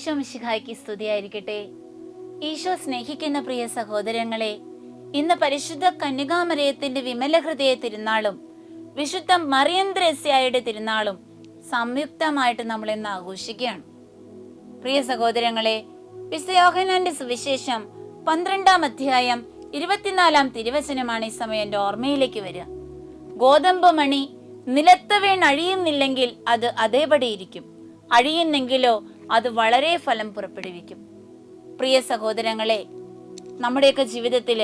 ഈശോ മിശിഹായ്ക്ക് സ്തുതിയായിരിക്കട്ടെ. ഈശോ സ്നേഹിക്കുന്ന പ്രിയ സഹോദരങ്ങളെ ഇന്ന് പരിശുദ്ധ കന്യകാമരയത്തിന്റെ വിമല ഹൃദയ തിരുനാളും വിശുദ്ധ മറിയം ത്രേസ്യായുടെ തിരുനാളും സംയുക്തമായിട്ട് നമ്മൾ ഇന്ന് ആഘോഷിക്കുകയാണ്. പ്രിയ സഹോദരങ്ങളെ വിശയോഹനാന്റെ സുവിശേഷം പന്ത്രണ്ടാം അധ്യായം ഇരുപത്തിനാലാം തിരുവചനമാണ് ഈ സമയം എന്റെ ഓർമ്മയിലേക്ക് വരിക. ഗോതമ്പ് മണി നിലത്ത് വീണ് അഴിയുന്നില്ലെങ്കിൽ അത് അതേപടി ഇരിക്കും. അഴിയുന്നെങ്കിലോ അത് വളരെ ഫലം പുറപ്പെടുവിക്കും. പ്രിയ സഹോദരങ്ങളെ നമ്മുടെയൊക്കെ ജീവിതത്തിൽ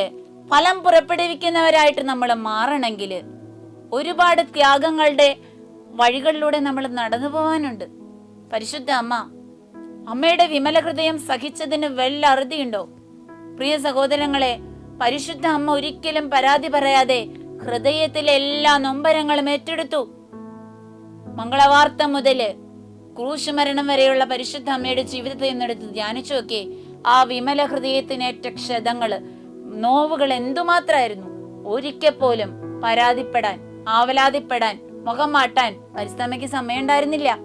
ഫലം പുറപ്പെടുവിക്കുന്നവരായിട്ട് നമ്മൾ മാറണമെങ്കിൽ ഒരുപാട് ത്യാഗങ്ങളുടെ വഴികളിലൂടെ നമ്മൾ നടന്നു പോകാനുണ്ട്. പരിശുദ്ധ അമ്മ അമ്മയുടെ വിമല ഹൃദയം സഹിച്ചതിന് വെല്ലറുതിയുണ്ടോ പ്രിയ സഹോദരങ്ങളെ പരിശുദ്ധ അമ്മ ഒരിക്കലും പരാതി പറയാതെ ഹൃദയത്തിലെ എല്ലാ നൊമ്പരങ്ങളും ഏറ്റെടുത്തു. മംഗളവാർത്ത മുതൽ ക്രൂശ് മരണം വരെയുള്ള പരിശുദ്ധ അമ്മയുടെ ജീവിതത്തെ എന്നെടുത്ത് ധ്യാനിച്ചു നോക്കി ആ വിമല ഹൃദയത്തിനേറ്റ ക്ഷതങ്ങൾ നോവുകൾ എന്തുമാത്രമായിരുന്നു? ഒരിക്കൽ പോലും പരാതിപ്പെടാൻ ആവലാതിപ്പെടാൻ മുഖം മാട്ടാൻ പരിസ്ഥമയ്ക്ക് സമയമുണ്ടായിരുന്നില്ല.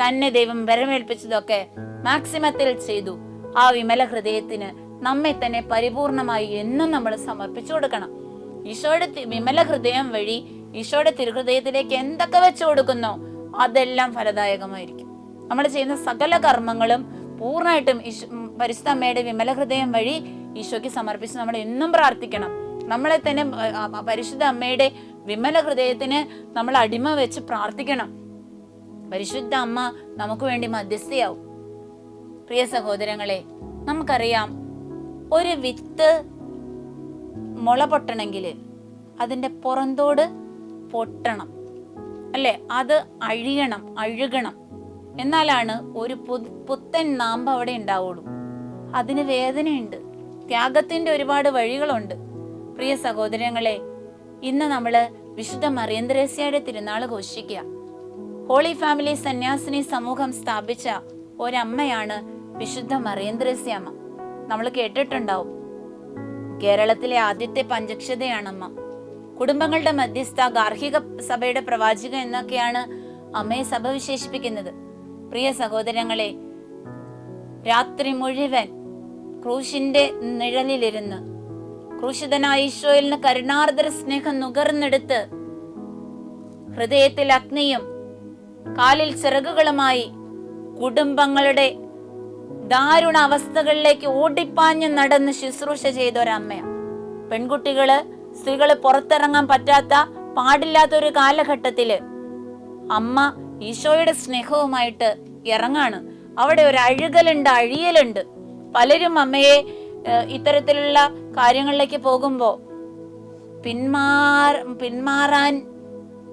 തന്നെ ദൈവം വരമേൽപ്പിച്ചതൊക്കെ മാക്സിമത്തിൽ ചെയ്തു. ആ വിമല ഹൃദയത്തിന് നമ്മെ തന്നെ പരിപൂർണമായി എന്നും നമ്മൾ സമർപ്പിച്ചു കൊടുക്കണം. ഈശോയുടെ വിമല ഹൃദയം വഴി ഈശോയുടെ തിരുഹൃദയത്തിലേക്ക് എന്തൊക്കെ വെച്ചു കൊടുക്കുന്നോ അതെല്ലാം ഫലദായകമായിരിക്കും. നമ്മൾ ചെയ്യുന്ന സകല കർമ്മങ്ങളും പൂർണമായിട്ടും പരിശുദ്ധ അമ്മയുടെ വിമല ഹൃദയം വഴി ഈശോയ്ക്ക് സമർപ്പിച്ച് നമ്മൾ എന്നും പ്രാർത്ഥിക്കണം. നമ്മളെ തന്നെ പരിശുദ്ധ അമ്മയുടെ വിമല ഹൃദയത്തിന് നമ്മൾ അടിമ വെച്ച് പ്രാർത്ഥിക്കണം. പരിശുദ്ധ അമ്മ നമുക്ക് വേണ്ടി മധ്യസ്ഥയാവും. പ്രിയ സഹോദരങ്ങളെ നമുക്കറിയാം ഒരു വിത്ത് മുള പൊട്ടണമെങ്കിൽ അതിന്റെ പുറന്തോട് പൊട്ടണം. അല്ലെ? അത് അഴിയണം അഴുകണം. എന്നാലാണ് ഒരു പുത്തൻ നാമ്പ് അവിടെ ഉണ്ടാവുള്ളൂ. അതിന് വേദനയുണ്ട്. ത്യാഗത്തിന്റെ ഒരുപാട് വഴികളുണ്ട്. പ്രിയ സഹോദരങ്ങളെ ഇന്ന് നമ്മൾ വിശുദ്ധ മറിയന്ദ്രസ്യയുടെ തിരുനാൾ ഘോഷിക്കുക. ഹോളി ഫാമിലി സന്യാസിനി സമൂഹം സ്ഥാപിച്ച ഒരമ്മയാണ് വിശുദ്ധ മറിയന്ദ്രസ്യമ്മ നമ്മൾ കേട്ടിട്ടുണ്ടാവും. കേരളത്തിലെ ആദ്യത്തെ പഞ്ചക്ഷതയാണമ്മ. കുടുംബങ്ങളുടെ മധ്യസ്ഥ ഗാർഹിക സഭയുടെ പ്രവാചക എന്നൊക്കെയാണ് അമ്മയെ സഭ വിശേഷിപ്പിക്കുന്നത്. പ്രിയ സഹോദരങ്ങളെ രാത്രി മുഴുവൻ ക്രൂശിന്റെ നിഴലിലിരുന്ന് ക്രൂശിതനായ ഈശോയിൽ നിന്ന് കരുണാർദ്ര സ്നേഹം നുകർന്നെടുത്ത് ഹൃദയത്തിൽ അഗ്നിയും കാലിൽ ചിറകുകളുമായി കുടുംബങ്ങളുടെ ദാരുണ അവസ്ഥകളിലേക്ക് ഓടിപ്പാഞ്ഞു നടന്ന് ശുശ്രൂഷ ചെയ്ത ഒരമ്മയാണ് പെൺകുട്ടികൾ സ്ത്രീകൾ പുറത്തിറങ്ങാൻ പറ്റാത്ത പാടില്ലാത്ത ഒരു കാലഘട്ടത്തിൽ അമ്മ ഈശോയുടെ സ്നേഹവുമായിട്ട് ഇറങ്ങാണ്. അവിടെ ഒരു അഴുകലുണ്ട് അഴിയലുണ്ട്. പലരും അമ്മയെ ഇത്തരത്തിലുള്ള കാര്യങ്ങളിലേക്ക് പോകുമ്പോ പിന്മാർ പിന്മാറാൻ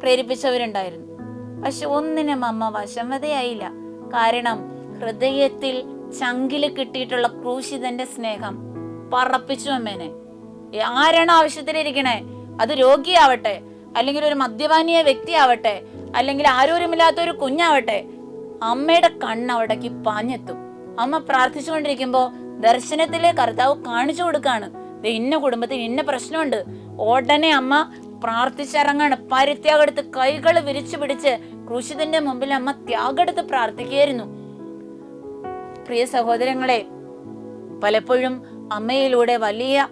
പ്രേരിപ്പിച്ചവരുണ്ടായിരുന്നു. പക്ഷെ ഒന്നിനും അമ്മ വശമതയായില്ല കാരണം ഹൃദയത്തിൽ ചങ്കിൽ കിട്ടിയിട്ടുള്ള ക്രൂശിതന്റെ സ്നേഹം പറപ്പിച്ചു അമ്മേനെ. ആരാണ് ആവശ്യത്തിലിരിക്കണേ അത് രോഗിയാവട്ടെ അല്ലെങ്കിൽ ഒരു മദ്യപാനീയ വ്യക്തിയാവട്ടെ അല്ലെങ്കിൽ ആരോരുമില്ലാത്ത ഒരു കുഞ്ഞാവട്ടെ അമ്മയുടെ കണ്ണ് അവിടേക്ക് പാഞ്ഞെത്തും. അമ്മ പ്രാർത്ഥിച്ചുകൊണ്ടിരിക്കുമ്പോൾ ദർശനത്തിലെ കർത്താവ് കാണിച്ചു കൊടുക്കാണ്. ഇന്ന കുടുംബത്തിൽ ഇന്ന പ്രശ്നമുണ്ട്. ഉടനെ അമ്മ പ്രാർത്ഥിച്ചിറങ്ങാണ്. പരിത്യാഗെടുത്ത് കൈകൾ വിരിച്ചു പിടിച്ച് ക്രൂശിതന്റെ മുമ്പിൽ അമ്മ ത്യാഗെടുത്ത് പ്രാർത്ഥിക്കുകയായിരുന്നു. പ്രിയ സഹോദരങ്ങളെ പലപ്പോഴും അമ്മയിലൂടെ വലിയ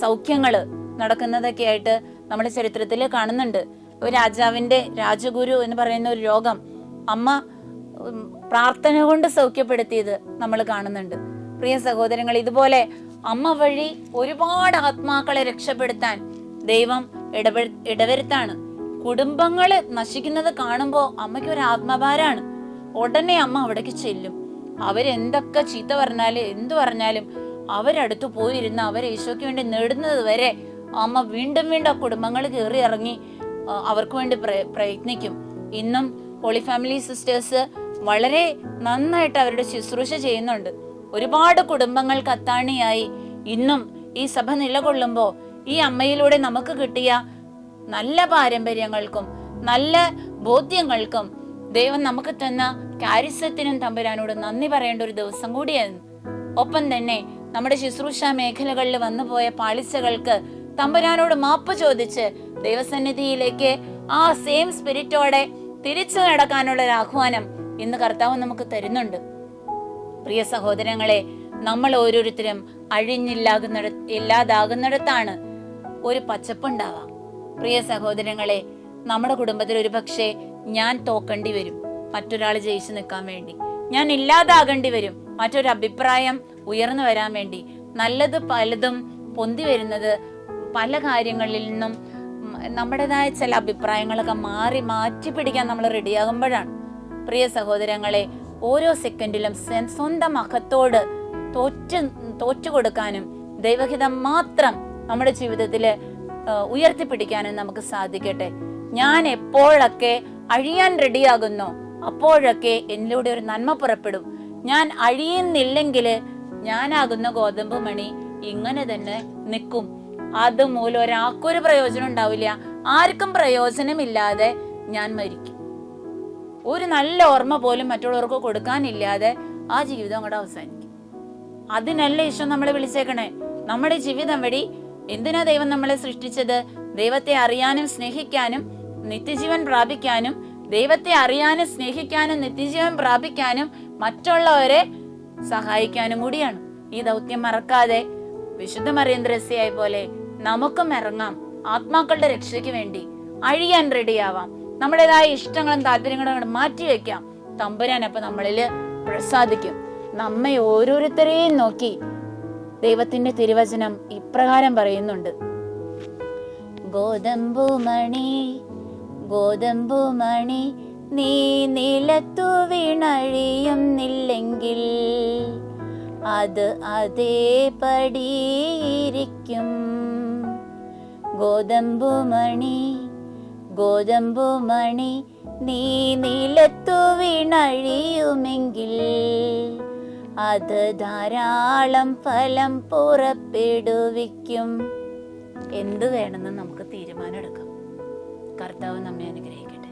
സൗഖ്യങ്ങൾ നടക്കുന്നതൊക്കെ ആയിട്ട് നമ്മുടെ ചരിത്രത്തിൽ കാണുന്നുണ്ട്. ഒരു രാജാവിന്റെ രാജഗുരു എന്ന് പറയുന്ന ഒരു രോഗം അമ്മ പ്രാർത്ഥന കൊണ്ട് സൗഖ്യപ്പെടുത്തിയത് നമ്മൾ കാണുന്നുണ്ട്. പ്രിയ സഹോദരങ്ങൾ ഇതുപോലെ അമ്മ വഴി ഒരുപാട് ആത്മാക്കളെ രക്ഷപ്പെടുത്താൻ ദൈവം ഇടപെ ഇടവരുത്താണ്. കുടുംബങ്ങൾ നശിക്കുന്നത് കാണുമ്പോൾ അമ്മയ്ക്ക് ഒരു ആത്മഭാരാണ്. ഉടനെ അമ്മ അവിടേക്ക് ചെല്ലും. അവരെന്തൊക്കെ ചീത്ത പറഞ്ഞാലും എന്തു പറഞ്ഞാലും അവരടുത്ത് പോയിരുന്ന് അവരെ ഈശോയ്ക്ക് വേണ്ടി നേടുന്നത് വരെ അമ്മ വീണ്ടും വീണ്ടും ആ കുടുംബങ്ങൾ കയറി ഇറങ്ങി അവർക്ക് വേണ്ടി പ്ര- പ്രയത്നിക്കും. ഇന്നും ഹോളി ഫാമിലി സിസ്റ്റേഴ്സ് വളരെ നന്നായിട്ട് അവരുടെ ശുശ്രൂഷ ചെയ്യുന്നുണ്ട്. ഒരുപാട് കുടുംബങ്ങൾ കത്താണിയായി. ഇന്നും ഈ സഭ നിലകൊള്ളുമ്പോൾ ഈ അമ്മയിലൂടെ നമുക്ക് കിട്ടിയ നല്ല പാരമ്പര്യങ്ങൾക്കും നല്ല ബോധ്യങ്ങൾക്കും ദൈവം നമുക്ക് തന്ന കാരിസ്യത്തിനും തമ്പുരാനോട് നന്ദി പറയേണ്ട ഒരു ദിവസം കൂടിയായിരുന്നു. ഒപ്പം തന്നെ നമ്മുടെ ശുശ്രൂഷ മേഖലകളിൽ വന്നുപോയ പാളിച്ചകൾക്ക് തമ്പുരാനോട് മാപ്പ് ചോദിച്ച് ദൈവസന്നിധിയിലേക്ക് ആ സെയിം സ്പിരിറ്റോടെ തിരിച്ചു നടക്കാനുള്ള ഒരു ആഹ്വാനം ഇന്ന് കർത്താവ് നമുക്ക് തരുന്നുണ്ട്. പ്രിയ സഹോദരങ്ങളെ നമ്മൾ ഓരോരുത്തരും അഴിഞ്ഞില്ലാകുന്നിട ഇല്ലാതാകുന്നിടത്താണ് ഒരു പച്ചപ്പുണ്ടാവാം. പ്രിയ സഹോദരങ്ങളെ നമ്മുടെ കുടുംബത്തിൽ ഒരു പക്ഷേ ഞാൻ തോക്കേണ്ടി വരും മറ്റൊരാൾ ജയിച്ചു നിൽക്കാൻ വേണ്ടി. ഞാൻ ഇല്ലാതാകേണ്ടി വരും മറ്റൊരു അഭിപ്രായം ഉയർന്നു വരാൻ വേണ്ടി. നല്ലത് പലതും പൊന്തി വരുന്നത് പല കാര്യങ്ങളിൽ നിന്നും നമ്മുടേതായ ചില അഭിപ്രായങ്ങളൊക്കെ മാറി മാറ്റി പിടിക്കാൻ നമ്മൾ റെഡിയാകുമ്പോഴാണ്. പ്രിയ സഹോദരങ്ങളെ ഓരോ സെക്കൻഡിലും സ്വ- സ്വന്തം മഹത്തോട് തോറ്റ് തോറ്റു കൊടുക്കാനും ദൈവഹിതം മാത്രം നമ്മുടെ ജീവിതത്തിൽ ഉയർത്തിപ്പിടിക്കാനും നമുക്ക് സാധിക്കട്ടെ. ഞാൻ എപ്പോഴൊക്കെ അഴിയാൻ റെഡിയാകുന്നു അപ്പോഴൊക്കെ എന്നിലൂടെ ഒരു നന്മ പുറപ്പെടും. ഞാൻ അഴിയുന്നില്ലെങ്കിൽ ഞാനാകുന്ന ഗോതമ്പ് മണി ഇങ്ങനെ തന്നെ നിൽക്കും. അതുമൂലം ഒരാൾക്കൊരു പ്രയോജനം ഉണ്ടാവില്ല. ആർക്കും പ്രയോജനമില്ലാതെ ഞാൻ മരിക്കും. ഒരു നല്ല ഓർമ്മ പോലും മറ്റുള്ളവർക്ക് കൊടുക്കാനില്ലാതെ ആ ജീവിതം അങ്ങോട്ട് അവസാനിക്കും. അതിനല്ല ഈശോ നമ്മളെ വിളിച്ചേക്കണേ? നമ്മുടെ ജീവിതം വഴി എന്തിനാ ദൈവം നമ്മളെ സൃഷ്ടിച്ചത്? ദൈവത്തെ അറിയാനും സ്നേഹിക്കാനും നിത്യജീവൻ പ്രാപിക്കാനും ദൈവത്തെ അറിയാനും സ്നേഹിക്കാനും നിത്യജീവൻ പ്രാപിക്കാനും മറ്റുള്ളവരെ സഹായിക്കാനും കൂടിയാണ്. ഈ ദൗത്യം മറക്കാതെ വിശുദ്ധ മറിയന്ത്രസ്യായി പോലെ നമുക്കും ഇറങ്ങാം. ആത്മാക്കളുടെ രക്ഷയ്ക്ക് വേണ്ടി അഴിയാൻ റെഡിയാവാം. നമ്മുടേതായ ഇഷ്ടങ്ങളും താല്പര്യങ്ങളും മാറ്റി വെക്കാം. തമ്പുരാൻ അപ്പൊ നമ്മളിൽ പ്രസാദിക്കും. നമ്മെ ഓരോരുത്തരെയും നോക്കി ദൈവത്തിന്റെ തിരുവചനം ഇപ്രകാരം പറയുന്നുണ്ട്. ഗോതമ്പുമണി ഗോതമ്പുമണി നീ നിലത്തു വീണഴിയുന്നില്ലെങ്കിൽ അത് അതേപടിയിരിക്കും ഗോതമ്പുമണി ഗോതമ്പുമണി നീ നിലത്തു വീണഴിയുമെങ്കിൽ അത് ധാരാളം ഫലം പുറപ്പെടുവിക്കും. എന്ത് വേണമെന്ന് നമുക്ക് തീരുമാനമെടുക്കാം. കർത്താവ് നമ്മെ അനുഗ്രഹിക്കട്ടെ.